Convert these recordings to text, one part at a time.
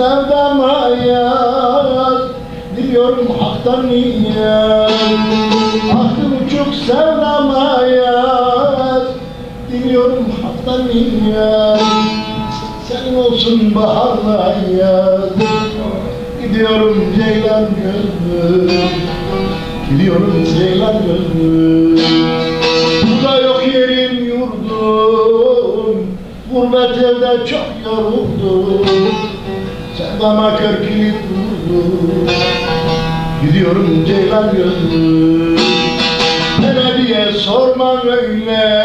sevdama yaz Diliyorum haktan niyaz Aklım çok sevdama yaz Diliyorum haktan niyaz Senin olsun baharla yaz Gidiyorum ceylan gözlüm Gidiyorum ceylan gözlüm Burada yok yerim yurdum. Gurbet evde çok yoruldum Sevdama kör kilit vurdum Gidiyorum ceylan gözlüm Bana diye sorma öyle.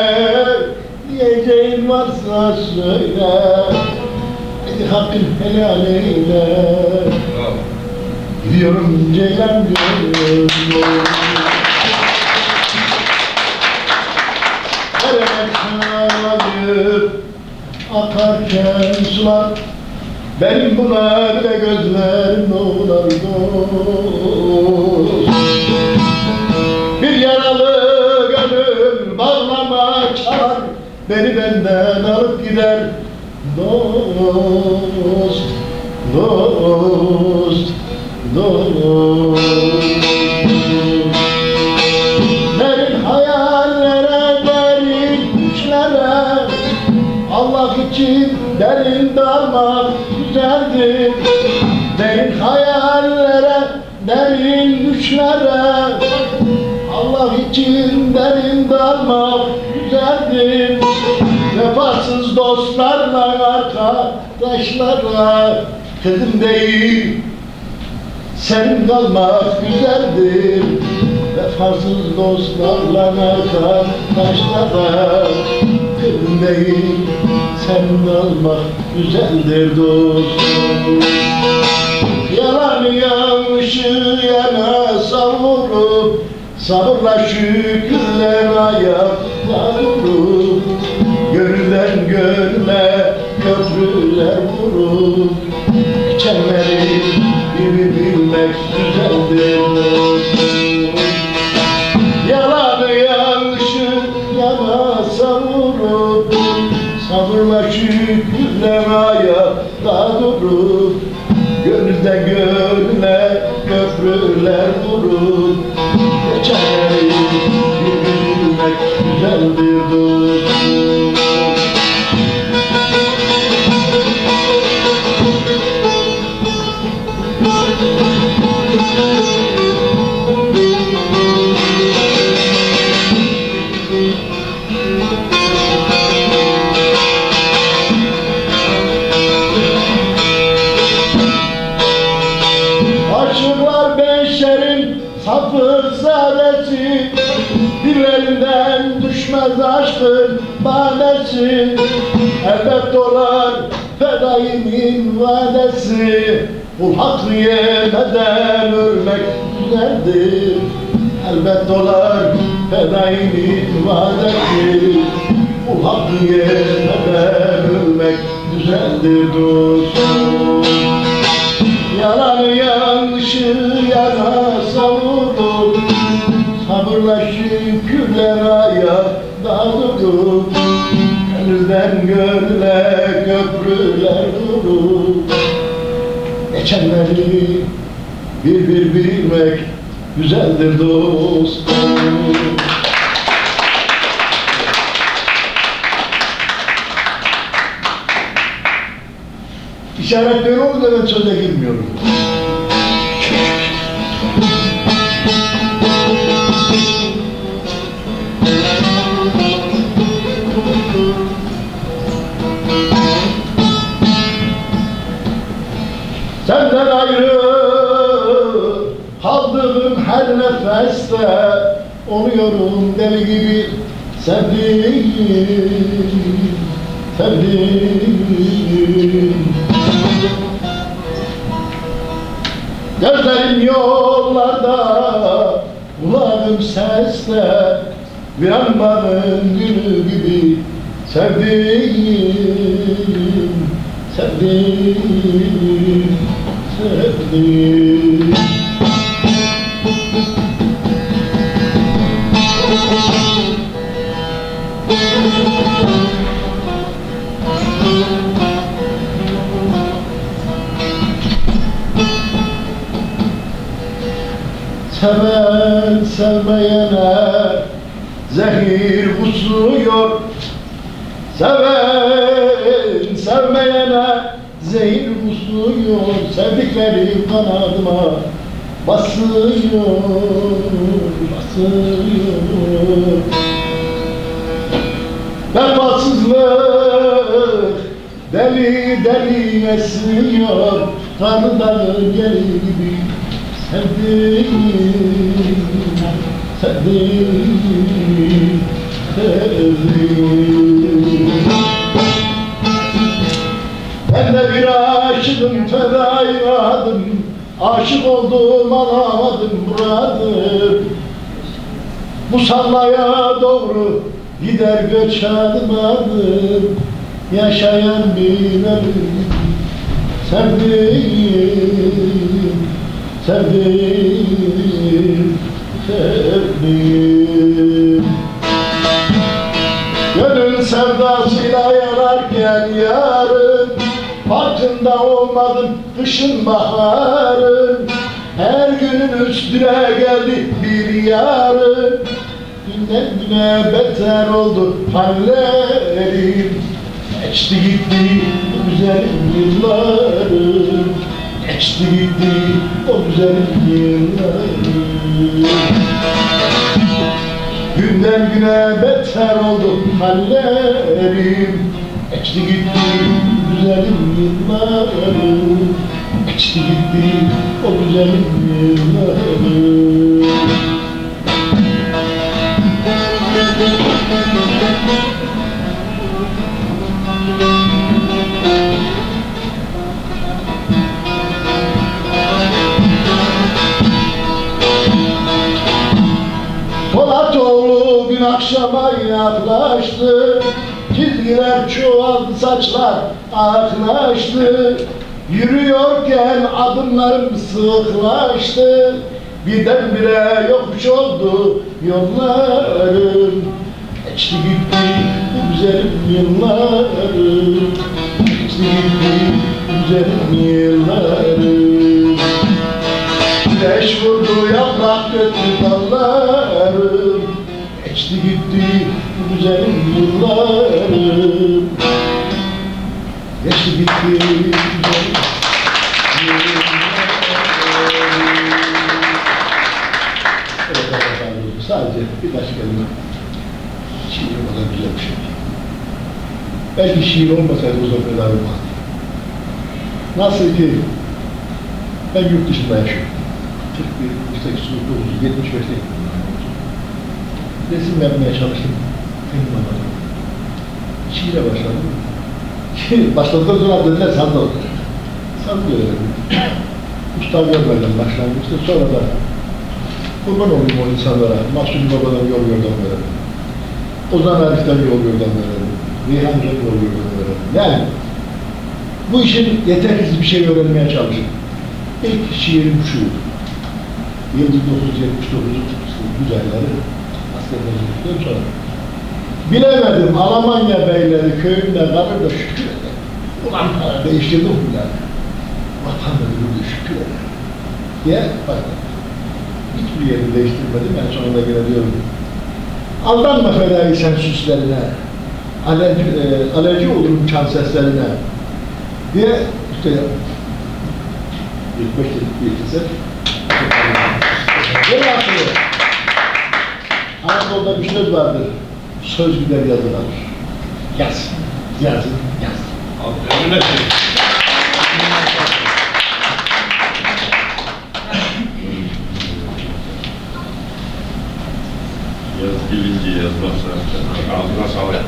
Diyeceğin varsa söyle. Hadi hakkın helal eyle. Gidiyorum ceylan gözlüm Nereye çağırıp akarken sular Benim buna bile gözlerim dolar Bir yaralı gönül bağlama çağır Beni benden alıp gider. Dost, dost, dost. Derin hayallere, derin düşlere Allah için derin dalmak dostlarla, arkadaşlarla Kızım değil, senin kalmak güzeldir. Vefasız dostlarla arkadaşlara Kırın değil. Senin kalmak güzeldir dostum. Yalan yanlışı yana savurup Sabırla şükürler ayakta vurup köprüler vurup Geçenleri gibi bilmek güzeldir. Yalanı yanlışı yana savurup Sabırla şükürler ayakta durup Gönülden gönüle köprüler vurup Geçenleri gibi bilmek güzeldir. dostum Hakkı yemeden ölmek güzeldir Elbet dolar fedaimin vadesi Bu hakkı yemeden ölmek güzeldir dostum? Yalanı yanlışı yana savurdum. Sabırla şükürler ayakta durdum Gönülden gönüle köprüler durdum Geçenleri bir bir bilmek güzeldir dostum İşaret oldu da söze girmiyorum. Nefeste Oluyorum deli gibi. Sevdiğim, sevdiğim. Gözlerim yollarda, kulağım seste Bir ambarın gülü gibi. Sevdiğim, sevdiğim, sevdiğim Seven sevmeyene zehir kusuyor Seven sevmeyene zehir kusuyor Sevdikleri kanadıma basıyor, basıyor. Vefasızlık deli deli esiyor Karı dağı geli gibi sevdiğim Sevdiğim. Sevdiğim Ben de bir aşığım fedayradım Aşık oldum alamadım buradır bu sallaya doğru gider göç adım Yaşayan bir ölüm Sevdiğim, sevdiğim, sevdiğim. Gönül sevdasıyla yanarken yarın. Farkında olmadım kışın baharın. Her günün üstüne geldi bir yarın Günden güne beter oldu hallerim Geçti gitti o güzel yıllarım. Geçti gitti o güzel yıllarım. Günden güne beter oldu hallerim Geçti gitti güzelim yıllarım. Geçti gitti o güzelim yıllarım Polatoğlu gün akşama yaklaştı. Çizgiler çoğaldı saçlar aklaştı Yürüyorken adımlarım sıklaştı Birdenbire yokmuş oldu yollarım Geçti gitti bu güzelim yıllarım Geçti gitti bu güzelim yıllarım Güneş vurdu yaprak döktü dallarım Geçti gitti bu güzelim yıllarım Geçti gitti bu güzelim sadece birkaç kelime Şiir o kadar güzel bir şey Belki şiir olmasaydı bu zafer olmazdı Nasıl ki ben yurt dışında yaşıyorum. 41, 48, 75'te resim yapmaya çalıştım. Benim anladım. Şiire başladım. Başladıktan sonra dediler saz olacak. Saz öğrendim. Usta görmeden başlangıçta sonra da kurban olayım o insanlara. Mahsuni Baba'dan yol yordam verelim. Ozan Arif'ten yol yordam verelim. Rihan'dan yol yordam verelim. Yani bu işin yetersiz bir şey öğrenmeye çalışın. İlk şiirim şu. Yıl 1979 güzelleri askerden gittikten sonra. Bilemedim Almanya beyleri köyünde kalır da şükür eder. Ulan para değiştirdim bile. Vatan ömrünü şükür eder. Diye başladım. Hiçbir yeri değiştirmedim. En sonunda gene diyorum. Aldanma fedai sen süslerine. Alerji, e, alerji olurum çan seslerine. Diye işte bir ikisi. Velhasılı Anadolu'da bir söz vardır. Söz gider yazı kalır. Yaz. Yazın, yaz. Önüne çek. Yaz gelince yazmazsa ağzına sağlık.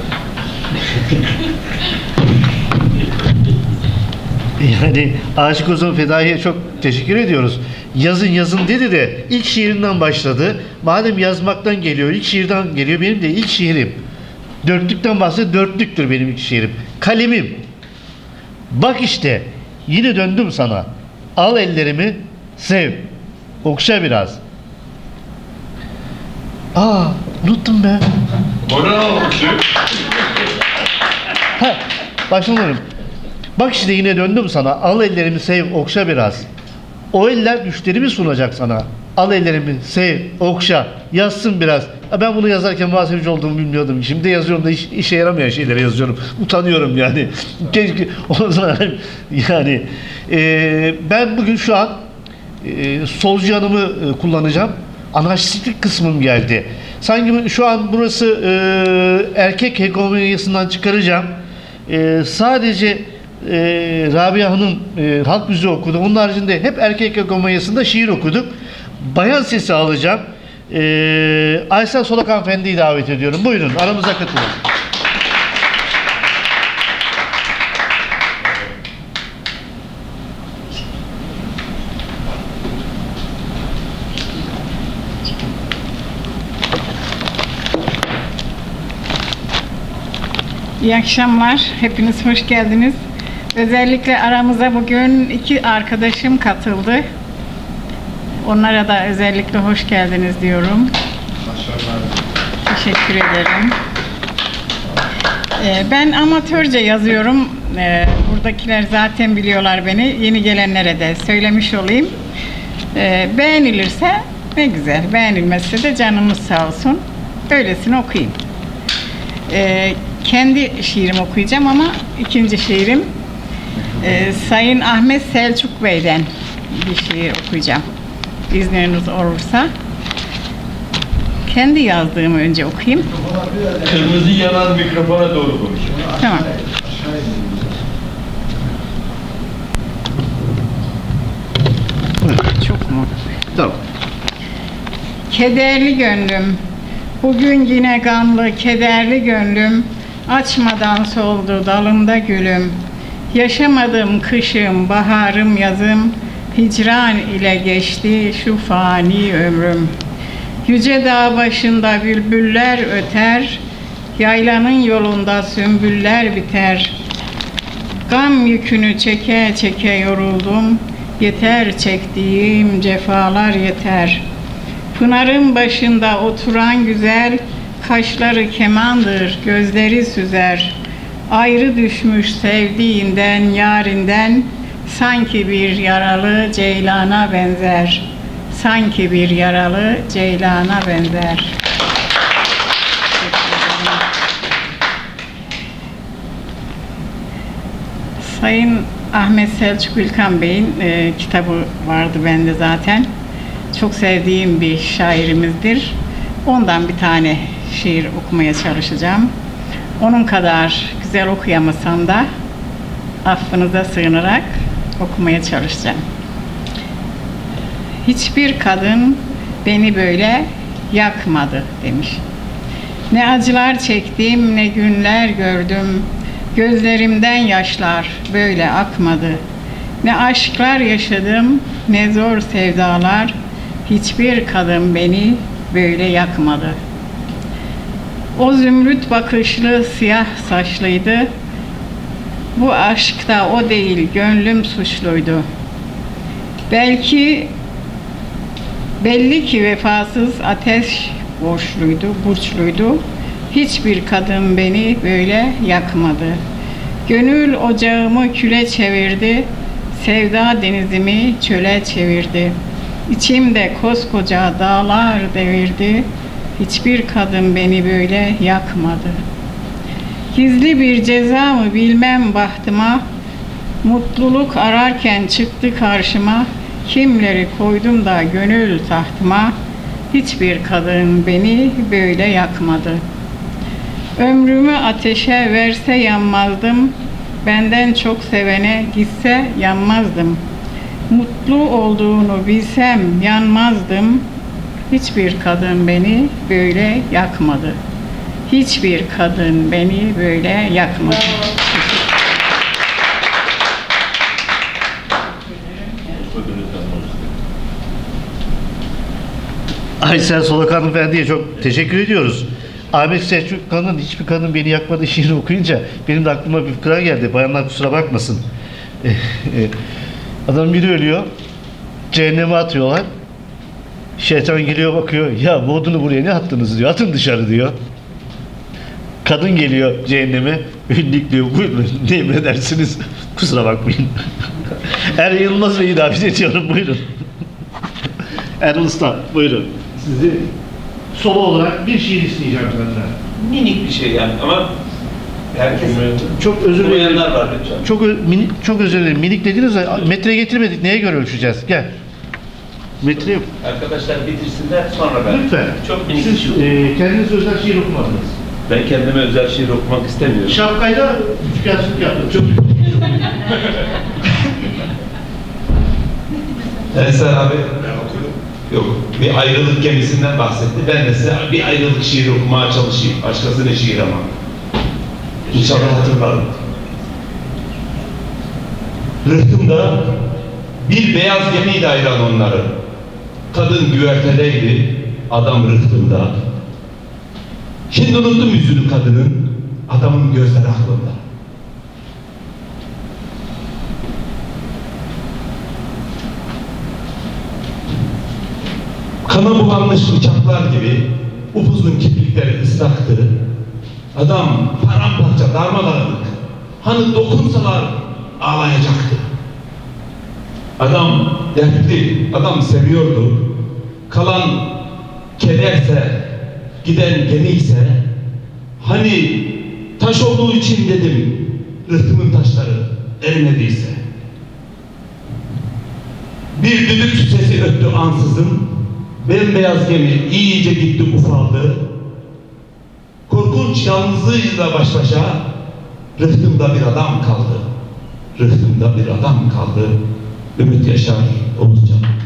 Yani Aşık Ozan Fedai'ye çok teşekkür ediyoruz. Yazın yazın dedi de ilk şiirinden başladı. Madem yazmaktan geliyor, ilk şiirden geliyor. Benim de ilk şiirim. Dörtlükten bahsediyor. Dörtlüktür benim ilk şiirim. Kalemim. Bak işte yine döndüm sana. Al ellerimi, sev. Okşa biraz. Aa, unuttum ben. O ne olmuştu? Ha, başlanırım. Bak işte yine döndüm sana. Al ellerimi sev, okşa biraz. O eller düşlerimi sunacak sana. Al ellerimi, sev, okşa, yazsın biraz. Ben bunu yazarken muhasebeci olduğumu bilmiyordum. Şimdi yazıyorum da iş- işe yaramayan şeyleri yazıyorum. Utanıyorum yani. Keşke o zaman yani e, ben bugün şu an e, solcu yanımı e, kullanacağım. Anarşistik kısmım geldi. Sanki şu an burası e, erkek hegemonyasından çıkaracağım. E, sadece e, Rabia Hanım e, halk müziği okudu. Onun haricinde hep erkek hegemonyasında şiir okuduk. Bayan sesi alacağım. E, Aysel Solak Hanımefendi'yi davet ediyorum. Buyurun aramıza katılın. İyi akşamlar. Hepiniz hoş geldiniz. Özellikle aramıza bugün iki arkadaşım katıldı. Onlara da özellikle hoş geldiniz diyorum. Teşekkür ederim. Ee, Ben amatörce yazıyorum. Ee, Buradakiler zaten biliyorlar beni. Yeni gelenlere de söylemiş olayım. Ee, Beğenilirse ne güzel. Beğenilmezse de canımız sağ olsun. Öylesine okuyayım. Ee, kendi şiirimi okuyacağım ama ikinci şiirim e, Sayın Ahmet Selçuk Bey'den bir şiir okuyacağım. İzniniz olursa. Kendi yazdığımı önce okuyayım. Kırmızı yanan mikrofona doğru konuş. Tamam. Çok mu? Tamam. Kederli gönlüm, bugün yine gamlı kederli gönlüm, açmadan soldu dalımda gülüm. Yaşamadım kışım, baharım, yazım, hicran ile geçti şu fani ömrüm. Yüce dağ başında bülbüller öter, yaylanın yolunda sümbüller biter. Gam yükünü çeke çeke yoruldum, yeter çektiğim cefalar yeter.'' Pınarın başında oturan güzel, kaşları kemandır, gözleri süzer. Ayrı düşmüş sevdiğinden, yarinden, sanki bir yaralı ceylana benzer. Sanki bir yaralı ceylana benzer. Sayın Ahmet Selçuk Ülkan Bey'in e, kitabı vardı bende zaten. Çok sevdiğim bir şairimizdir. Ondan bir tane şiir okumaya çalışacağım. Onun kadar güzel okuyamasam da affınıza sığınarak okumaya çalışacağım. Hiçbir kadın beni böyle yakmadı demiş. Ne acılar çektim, ne günler gördüm. Gözlerimden yaşlar böyle akmadı. Ne aşklar yaşadım, ne zor sevdalar. Hiçbir kadın beni böyle yakmadı. O zümrüt bakışlı, siyah saçlıydı. Bu aşkta o değil, gönlüm suçluydu. Belki belli ki vefasız ateş borçluydu, burçluydu. Hiçbir kadın beni böyle yakmadı. Gönül ocağımı küle çevirdi, sevda denizimi çöle çevirdi. İçimde koskoca dağlar devirdi, hiçbir kadın beni böyle yakmadı. Gizli bir ceza mı bilmem bahtıma, mutluluk ararken çıktı karşıma, kimleri koydum da gönül tahtıma, hiçbir kadın beni böyle yakmadı. Ömrümü ateşe verse yanmazdım, benden çok sevene gitse yanmazdım. Mutlu olduğunu bilsem yanmazdım, hiçbir kadın beni böyle yakmadı. Hiçbir kadın beni böyle yakmadı. Aysel Solak Hanımefendi'ye çok teşekkür ediyoruz. Ahmet Selçuk Kan'ın hiçbir kadın beni yakmadı şiirini okuyunca benim de aklıma bir fıkra geldi. Bayanlar kusura bakmasın. Adam biri ölüyor. Cehenneme atıyorlar. Şeytan geliyor bakıyor. Ya bu odunu buraya ne attınız diyor. Atın dışarı diyor. Kadın geliyor cehenneme. Ünlük diyor. Buyurun ne emredersiniz. Kusura bakmayın. Er Yılmaz Bey'i davet ediyorum. Buyurun. Erol Usta buyurun. Sizi solo olarak bir şiir isteyeceğim senden. Minik bir şey yani ama herkes Çok özür dilerim. Duymayanlar var lütfen. Çok ö- mini- çok özür dilerim. Minik dediniz de metre getirmedik. Neye göre ölçeceğiz? Gel. Metre yok. Arkadaşlar bitirsinler sonra ben. Lütfen. Çok minik bir Siz şey. e, kendiniz özel şiir okumadınız. Ben kendime özel şiir okumak istemiyorum. Şapkayla tükensiz yaptım. Çok Ensar abi yok bir ayrılık gemisinden bahsetti. Ben de size bir ayrılık şiiri okumaya çalışayım. Başkasının şiir ama. İnşallah hatırlarım. Rıhtımda bir beyaz gemiydi hayran onları. Kadın güvertedeydi, adam rıhtımda. Şimdi unuttum yüzünü kadının, adamın gözleri aklımda. Kana bulanmış bıçaklar gibi upuzun kirpikleri ıslaktı. Adam paramparça darmadağınık. Hani dokunsalar ağlayacaktı. Adam dertli, adam seviyordu. Kalan kederse, giden gemi ise hani taş olduğu için dedim rıhtımın taşları erimediyse. Bir düdük sesi öttü ansızın. Bembeyaz gemi iyice gitti ufaldı. Korkunç yalnızlığıyla baş başa rıhtımda bir adam kaldı. Rıhtımda bir adam kaldı. Ümit Yaşar Oğuzcan.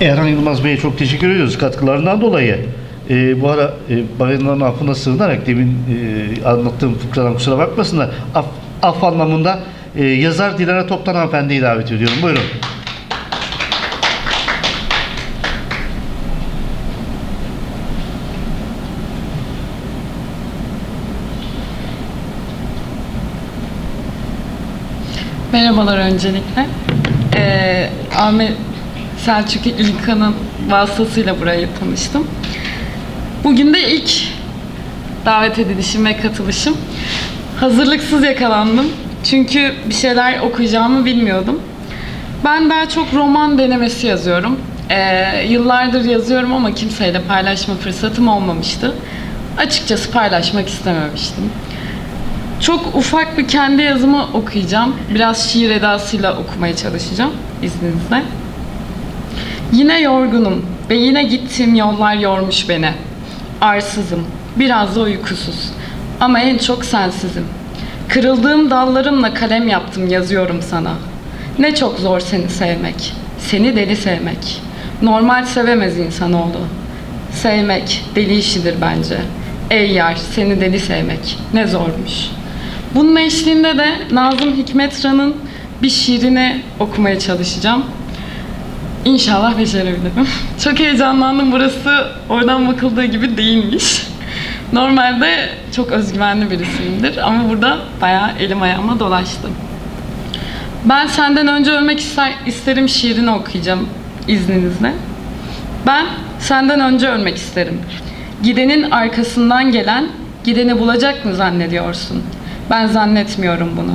Erhan Yılmaz Bey'e çok teşekkür ediyoruz katkılarından dolayı. Ee, bu ara e, bayanların affına sığınarak demin e, anlattığım fıkradan kusura bakmasınlar. Af, af anlamında e, yazar Dilara Toptan hanımefendiyi davet ediyorum. Buyurun. Merhabalar öncelikle. Ee, Ahmet Selçuk İlkan'ın vasıtasıyla buraya tanıştım. Bugün de ilk davet edilişim ve katılışım. Hazırlıksız yakalandım. Çünkü bir şeyler okuyacağımı bilmiyordum. Ben daha çok roman denemesi yazıyorum. Ee, yıllardır yazıyorum ama kimseyle paylaşma fırsatım olmamıştı. Açıkçası paylaşmak istememiştim. Çok ufak bir kendi yazımı okuyacağım. Biraz şiir edasıyla okumaya çalışacağım izninizle. Yine yorgunum ve yine gittiğim yollar yormuş beni. Arsızım, biraz da uykusuz. Ama en çok sensizim. Kırıldığım dallarımla kalem yaptım yazıyorum sana. Ne çok zor seni sevmek. Seni deli sevmek. Normal sevemez insanoğlu. Sevmek deli işidir bence. Ey yar seni deli sevmek ne zormuş. Bunun eşliğinde de Nazım Hikmetran'ın bir şiirini okumaya çalışacağım. İnşallah başarabilirim. Çok heyecanlandım. Burası oradan bakıldığı gibi değilmiş. Normalde çok özgüvenli birisiyimdir ama burada bayağı elim ayağıma dolaştım. Ben senden önce ölmek ister, isterim şiirini okuyacağım izninizle. Ben senden önce ölmek isterim. Gidenin arkasından gelen gideni bulacak mı zannediyorsun? Ben zannetmiyorum bunu.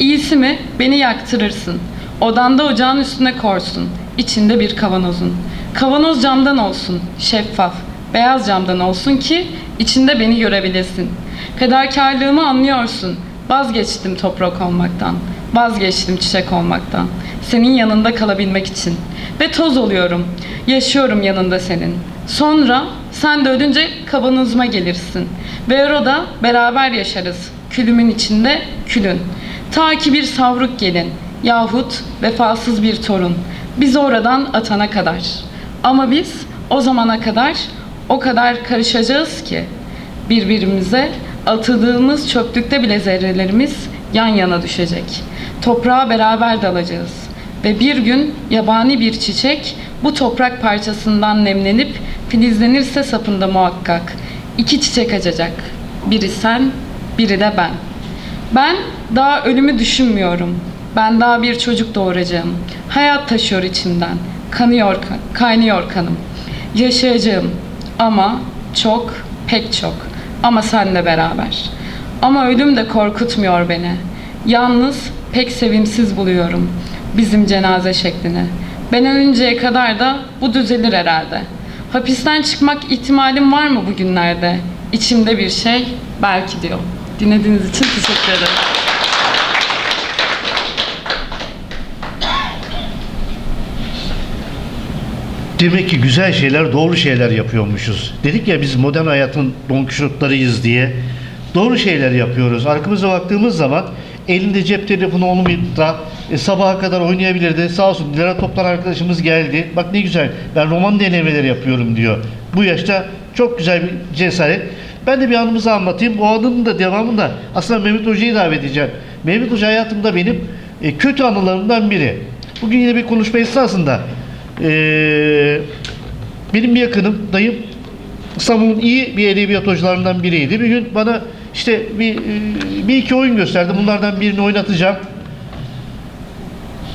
İyisi mi beni yaktırırsın. Odanda ocağın üstüne korsun. İçinde bir kavanozun. Kavanoz camdan olsun, şeffaf, beyaz camdan olsun ki içinde beni görebilesin. Fedakarlığımı anlıyorsun. Vazgeçtim toprak olmaktan. Vazgeçtim çiçek olmaktan. Senin yanında kalabilmek için. Ve toz oluyorum. Yaşıyorum yanında senin. Sonra sen de ölünce kavanozuma gelirsin. Ve orada beraber yaşarız. Külümün içinde külün. Ta ki bir savruk gelin. Yahut vefasız bir torun. Biz oradan atana kadar. Ama biz o zamana kadar o kadar karışacağız ki birbirimize atıldığımız çöplükte bile zerrelerimiz yan yana düşecek. Toprağa beraber dalacağız. Ve bir gün yabani bir çiçek bu toprak parçasından nemlenip filizlenirse sapında muhakkak iki çiçek açacak. Biri sen, biri de ben. Ben daha ölümü düşünmüyorum. Ben daha bir çocuk doğuracağım. Hayat taşıyor içimden. Kanıyor, kaynıyor kanım. Yaşayacağım ama çok, pek çok. Ama senle beraber. Ama ölüm de korkutmuyor beni. Yalnız pek sevimsiz buluyorum bizim cenaze şeklini. Ben ölünceye kadar da bu düzelir herhalde. Hapisten çıkmak ihtimalim var mı bugünlerde? İçimde bir şey belki diyor. Dinlediğiniz için teşekkür ederim. Demek ki güzel şeyler, doğru şeyler yapıyormuşuz. Dedik ya biz modern hayatın Don Quixote'larıyız diye. Doğru şeyler yapıyoruz. Arkamıza baktığımız zaman elinde cep telefonu olmayıp e, sabaha kadar oynayabilirdi. Sağ olsun Dilara Toplar arkadaşımız geldi. Bak ne güzel ben roman denemeleri yapıyorum diyor. Bu yaşta çok güzel bir cesaret. Ben de bir anımızı anlatayım. Bu anının da devamında aslında Mehmet Hoca'yı davet edeceğim. Mehmet Hoca hayatımda benim e, kötü anılarımdan biri. Bugün yine bir konuşma esnasında ee, benim bir yakınım, dayım İstanbul'un iyi bir edebiyat hocalarından biriydi. Bir gün bana işte bir, e, bir iki oyun gösterdi. Bunlardan birini oynatacağım.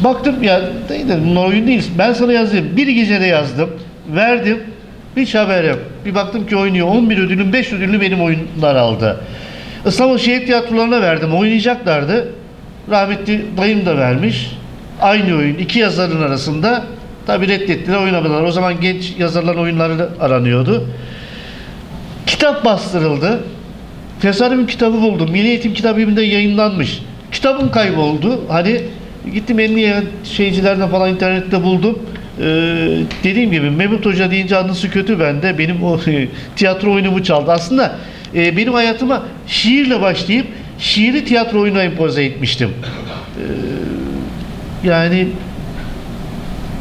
Baktım ya dayı dedim bunlar oyun değil. Ben sana yazayım. Bir gecede yazdım. Verdim. Hiç haber yok. Bir baktım ki oynuyor. 11 ödülün 5 ödülünü benim oyunlar aldı. İstanbul Şehir Tiyatrolarına verdim. Oynayacaklardı. Rahmetli dayım da vermiş. Aynı oyun. iki yazarın arasında. Tabi reddettiler oynamadılar. O zaman genç yazarların oyunları aranıyordu. Kitap bastırıldı. Tesadüfün kitabı buldum. Milli Eğitim Kitap Evi'nde yayınlanmış. Kitabım kayboldu. Hani gittim emniyet şeycilerden falan internette buldum. Ee, dediğim gibi Mehmet Hoca deyince anısı kötü bende. Benim o tiyatro oyunumu çaldı. Aslında e, benim hayatıma şiirle başlayıp şiiri tiyatro oyunu empoze etmiştim. Ee, yani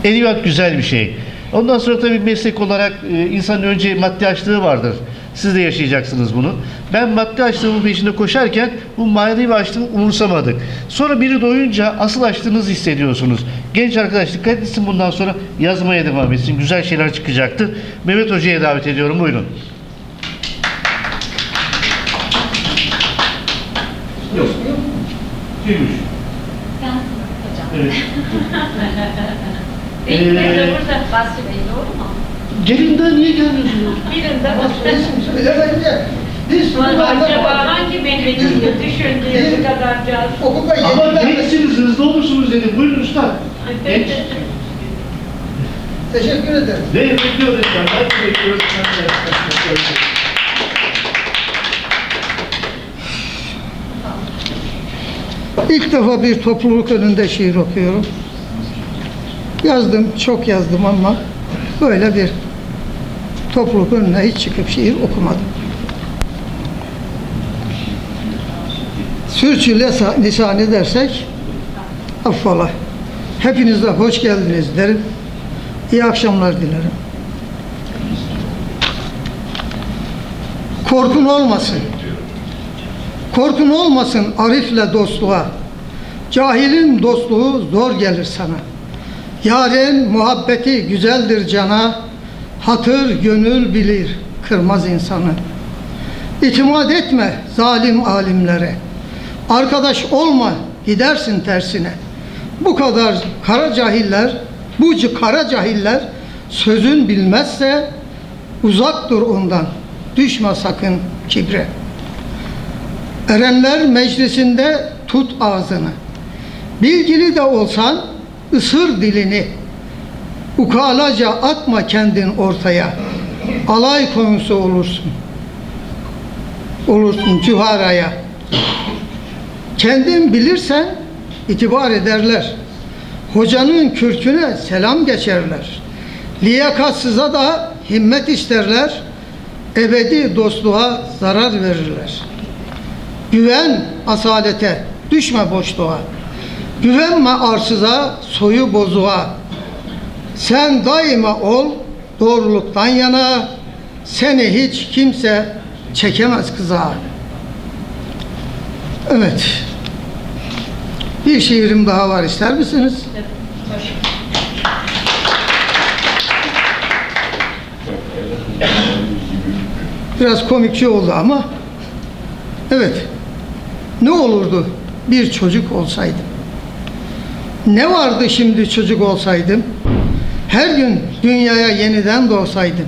edebiyat güzel bir şey. Ondan sonra tabii meslek olarak e, insanın önce maddi açlığı vardır. Siz de yaşayacaksınız bunu. Ben maddi açlığımın peşinde koşarken bu manevi açlığı umursamadık. Sonra biri doyunca asıl açlığınızı hissediyorsunuz. Genç arkadaş dikkat etsin bundan sonra yazmaya devam etsin. Güzel şeyler çıkacaktır. Mehmet Hoca'ya davet ediyorum. Buyurun. Yok. Kimmiş? Evet. Benim Ee, de burada Basri doğru mu? Gelinden niye gelmiyorsunuz? Birinde Söylemeyin de biz Basri. Acaba hangi memleketi düşündüğümüz kadarcağız? Okulda Ama yeni vermek. gençsiniz, hızlı olursunuz dedim. Buyurun usta. Genç. Teşekkür ederim. Ne bekliyoruz ya? Ben de bekliyorum. İlk defa bir topluluk önünde şiir okuyorum. Yazdım, çok yazdım ama böyle bir topluluk önüne hiç çıkıp şiir okumadım. Sürçü lisan edersek affola. Hepiniz de hoş geldiniz derim. İyi akşamlar dilerim. Korkun olmasın. Korkun olmasın arifle dostluğa. Cahilin dostluğu zor gelir sana. Yaren muhabbeti güzeldir cana. Hatır gönül bilir kırmaz insanı. İtimat etme zalim alimlere. Arkadaş olma gidersin tersine. Bu kadar kara cahiller, bu kara cahiller sözün bilmezse uzak dur ondan. Düşme sakın kibre. Erenler meclisinde tut ağzını. Bilgili de olsan ısır dilini. Ukalaca atma kendin ortaya. Alay konusu olursun. Olursun cüharaya. Kendin bilirsen itibar ederler. Hocanın kürküne selam geçerler. Liyakatsıza da himmet isterler. Ebedi dostluğa zarar verirler. Güven asalete, düşme boşluğa. Güvenme arsıza, soyu bozuğa. Sen daima ol doğruluktan yana. Seni hiç kimse çekemez kıza. Evet. Bir şiirim daha var ister misiniz? Biraz komikçi oldu ama evet. Ne olurdu bir çocuk olsaydım? Ne vardı şimdi çocuk olsaydım? Her gün dünyaya yeniden doğsaydım.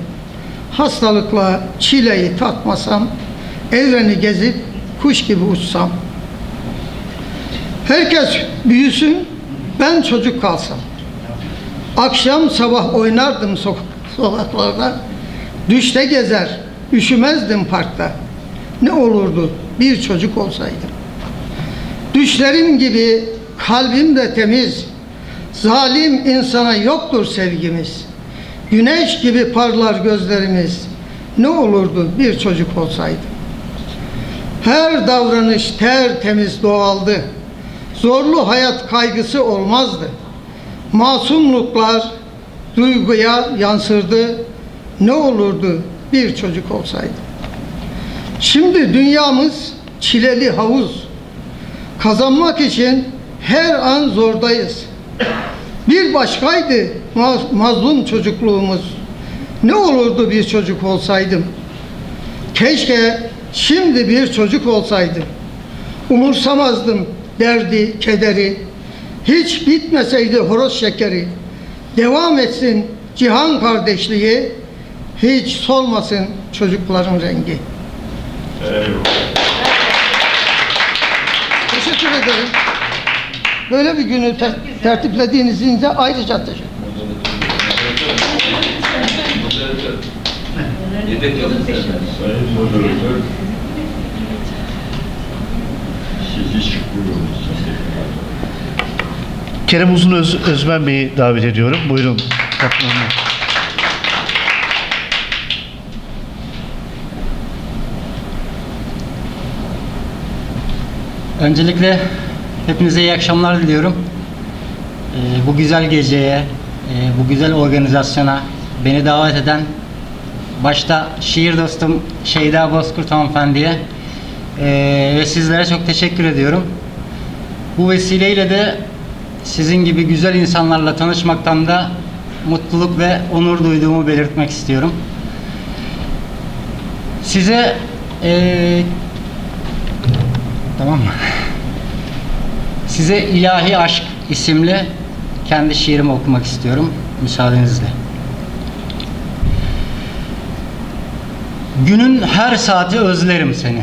Hastalıkla çileyi tatmasam, evreni gezip kuş gibi uçsam. Herkes büyüsün, ben çocuk kalsam. Akşam sabah oynardım sok- sokaklarda. Düşte gezer, üşümezdim parkta. Ne olurdu bir çocuk olsaydım. Düşlerim gibi kalbim de temiz. Zalim insana yoktur sevgimiz. Güneş gibi parlar gözlerimiz. Ne olurdu bir çocuk olsaydım. Her davranış tertemiz doğaldı. Zorlu hayat kaygısı olmazdı. Masumluklar duyguya yansırdı. Ne olurdu bir çocuk olsaydı. Şimdi dünyamız çileli havuz. Kazanmak için her an zordayız. Bir başkaydı ma- mazlum çocukluğumuz. Ne olurdu bir çocuk olsaydım. Keşke şimdi bir çocuk olsaydım. Umursamazdım derdi, kederi. Hiç bitmeseydi horoz şekeri. Devam etsin cihan kardeşliği. Hiç solmasın çocukların rengi. Teşekkür ederim. Böyle bir günü ter- tertiplediğiniz için de ayrıca teşekkür Yedek. Kerem Uzun Öz, Özmen Bey'i davet ediyorum. Buyurun. Öncelikle hepinize iyi akşamlar diliyorum. Ee, bu güzel geceye, e, bu güzel organizasyona beni davet eden başta şiir dostum Şeyda Bozkurt hanımefendiye e, ve sizlere çok teşekkür ediyorum. Bu vesileyle de sizin gibi güzel insanlarla tanışmaktan da mutluluk ve onur duyduğumu belirtmek istiyorum. Size e, tamam mı? Size İlahi Aşk isimli kendi şiirimi okumak istiyorum müsaadenizle. Günün her saati özlerim seni.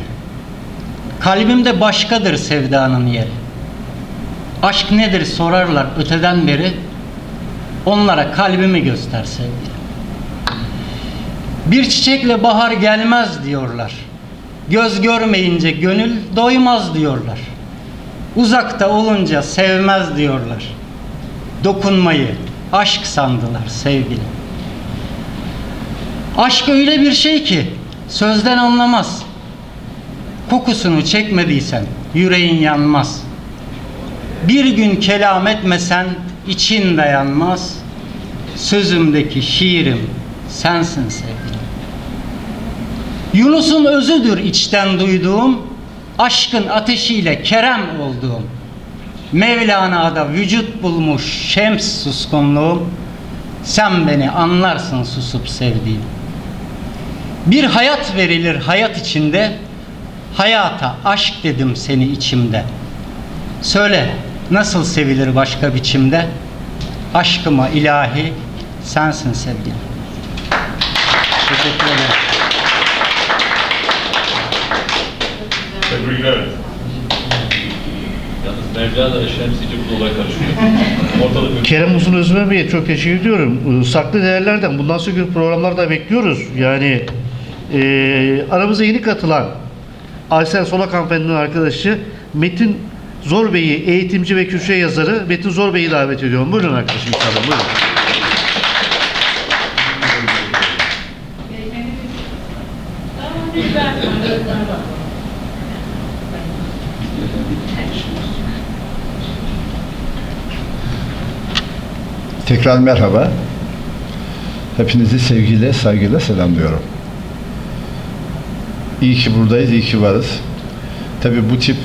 Kalbimde başkadır sevdanın yeri. Aşk nedir sorarlar öteden beri. Onlara kalbimi göster sevgilim. Bir çiçekle bahar gelmez diyorlar. Göz görmeyince gönül doymaz diyorlar. Uzakta olunca sevmez diyorlar. Dokunmayı aşk sandılar sevgilim. Aşk öyle bir şey ki sözden anlamaz. Kokusunu çekmediysen yüreğin yanmaz. Bir gün kelam etmesen için dayanmaz. Sözümdeki şiirim sensin sevgilim. Yunus'un özüdür içten duyduğum, aşkın ateşiyle kerem olduğum. Mevlana'da vücut bulmuş şems suskunluğum, sen beni anlarsın susup sevdiğim. Bir hayat verilir hayat içinde, hayata aşk dedim seni içimde. Söyle nasıl sevilir başka biçimde? Aşkıma ilahi sensin sevgilim. Teşekkür ederim. Tebrikler. Yalnız Mevlana ile Şemsi'ci bu olay karışıyor. Kerem Uzun Özmen Bey'e çok teşekkür ediyorum. Ee, Saklı değerlerden bundan sonraki programlarda bekliyoruz. Yani e, aramıza yeni katılan Aysel Solak hanımefendinin arkadaşı Metin Zor Bey'i eğitimci ve köşe yazarı Metin Zor Bey'i davet ediyorum. Buyurun arkadaşım buyurun. Tekrar merhaba. Hepinizi sevgiyle, saygıyla selamlıyorum. İyi ki buradayız, iyi ki varız. Tabii bu tip